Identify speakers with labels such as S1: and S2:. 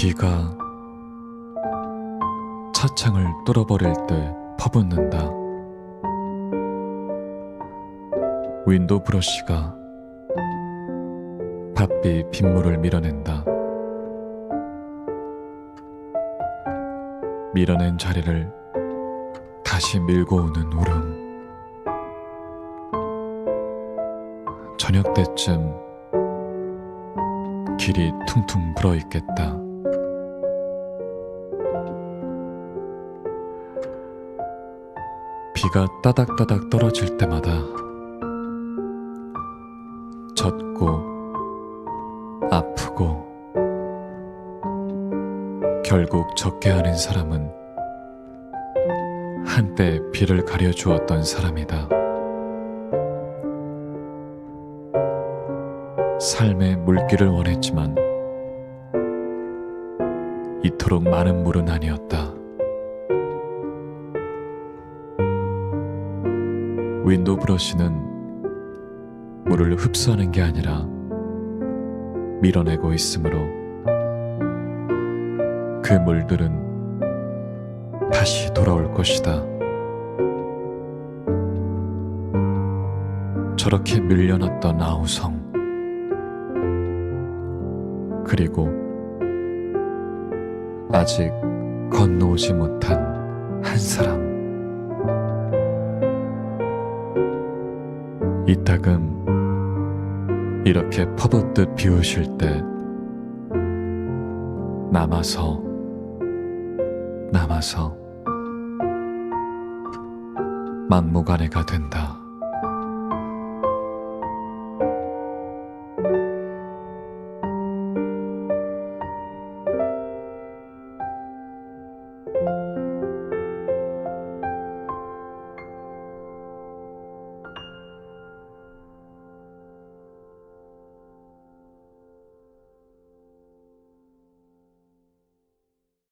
S1: 비가 차창을 뚫어버릴 때 퍼붓는다. 윈도우 브러쉬가 바삐 빗물을 밀어낸다. 밀어낸 자리를 다시 밀고 오는 울음. 저녁 때쯤 길이 퉁퉁 불어 있겠다. 비가 따닥따닥 떨어질 때마다 젖고 아프고 결국 젖게 하는 사람은 한때 비를 가려 주었던 사람이다. 삶의 물기를 원했지만 이토록 많은 물은 아니었다. 윈도우 브러쉬는 물을 흡수하는 게 아니라 밀어내고 있으므로 그 물들은 다시 돌아올 것이다. 저렇게 밀려났던 아우성. 그리고 아직 건너오지 못한 한 사람. 이따금 이렇게 퍼붓듯 비우실 때 남아서 남아서 만무가내가 된다.